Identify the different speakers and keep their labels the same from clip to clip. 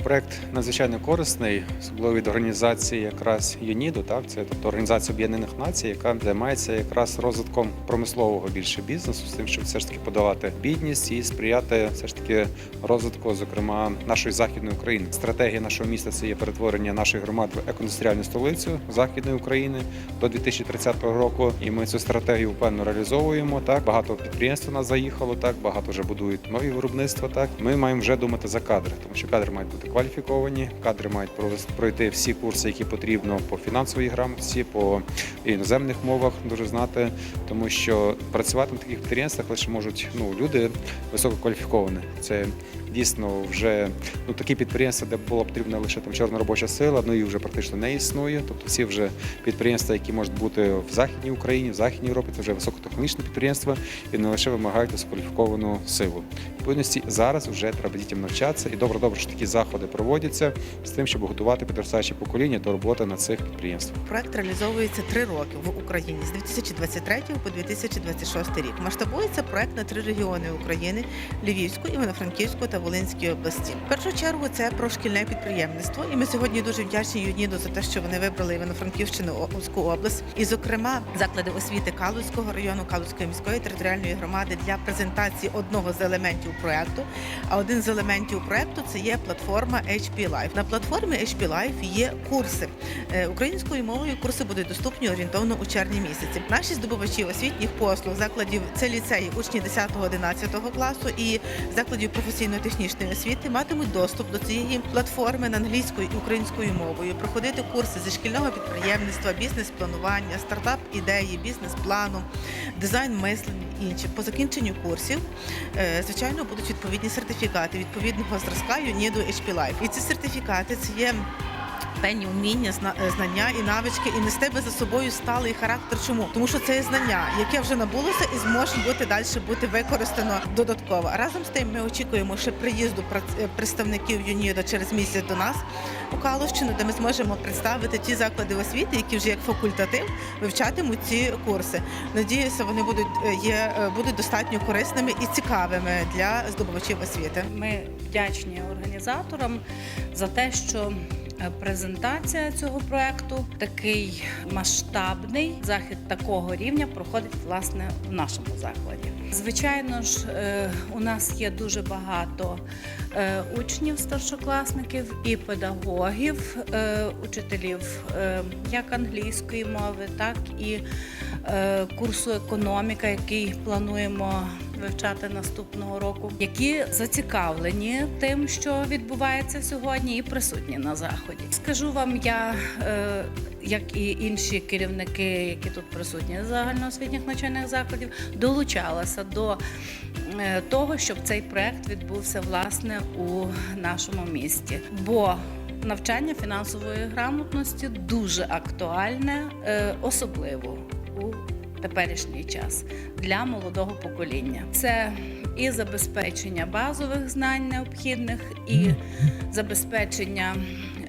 Speaker 1: проект надзвичайно корисний, особливо від організації якраз ЮНІДу, так це тобто Організація Об'єднаних Націй, яка займається якраз розвитком промислового більше бізнесу, з тим, щоб все ж таки подолати бідність і сприяти все ж таки розвитку, зокрема нашої західної України. Стратегія нашого міста це є перетворення нашої громад в екоіндустріальну столицю західної України до 2030 року. І ми цю стратегію впевнено реалізовуємо. Так багато підприємств у нас заїхало, так багато вже будують нові виробництва. Так ми маємо вже думати за кадри, тому що кадри мають бути кваліфіковані, кадри мають пройти всі курси, які потрібно по фінансовій грамотності, по іноземних мовах дуже знати, тому що працювати на таких підприємствах лише можуть ну люди висококваліфіковані. Це дійсно вже ну такі підприємства, де була потрібна лише там чорна робоча сила, ну і вже практично не існує. Тобто всі вже підприємства, які можуть бути в західній Україні, в західній Європі, це вже високотехнологічні підприємства і не лише вимагають висококваліфіковану силу. Відповідності зараз вже треба дітям навчатися, і добре, добре, що такі заходи проводяться з тим, щоб готувати підростаюче покоління до роботи на цих підприємствах.
Speaker 2: Проект реалізовується три роки в Україні з 2023 по 2026 рік. Масштабується проект на три регіони України: Львівську, Івано-Франківську та Волинській області. В першу чергу це про шкільне підприємництво, і ми сьогодні дуже вдячні ЮНІДу за те, що вони вибрали Івано-Франківщину Омську область, і, зокрема, заклади освіти Калузького району Калузької міської територіальної громади для презентації одного з елементів проекту. А один з елементів проекту це є платформа HP Life. На платформі HP Life є курси Е, українською мовою. Курси будуть доступні орієнтовно у червні місяці. Наші здобувачі освітніх послуг закладів це ліцеї, учні 10-11 класу і закладів професійно-технічної освіти матимуть доступ до цієї платформи на англійською і українською мовою, проходити курси зі шкільного підприємництва, бізнес-планування, стартап-ідеї, бізнес-плану, дизайн мислення і інші. По закінченню курсів, е, звичайно, будуть відповідні сертифікати відповідного зразка ЮНІДу HP Life. І ці сертифікати це є певні вміння, зна- е, знання і навички, і нести би за собою сталий характер. Чому? Тому що це знання, яке вже набулося і зможе бути далі бути використано додатково. Разом з тим ми очікуємо ще приїзду е, представників ЮНІДа через місяць до нас у Калущину, де ми зможемо представити ті заклади освіти, які вже як факультатив вивчатимуть ці курси. Надіюся, вони будуть е, є будуть достатньо корисними і цікавими для здобувачів освіти.
Speaker 3: Ми вдячні організаторам за те, що презентація цього проекту такий масштабний захід такого рівня проходить власне в нашому закладі. Звичайно ж, е, у нас є дуже багато е, учнів, старшокласників і педагогів, е, учителів е, як англійської мови, так і е, курсу економіка, який плануємо вивчати наступного року, які зацікавлені тим, що відбувається сьогодні, і присутні на заході. Скажу вам, я е, як і інші керівники, які тут присутні з загальноосвітніх навчальних закладів, долучалася до е, того, щоб цей проект відбувся власне у нашому місті. Бо навчання фінансової грамотності дуже актуальне, е, особливо у теперішній час для молодого покоління. Це і забезпечення базових знань необхідних, і забезпечення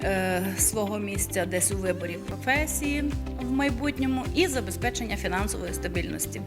Speaker 3: е, свого місця десь у виборі професії в майбутньому, і забезпечення фінансової стабільності.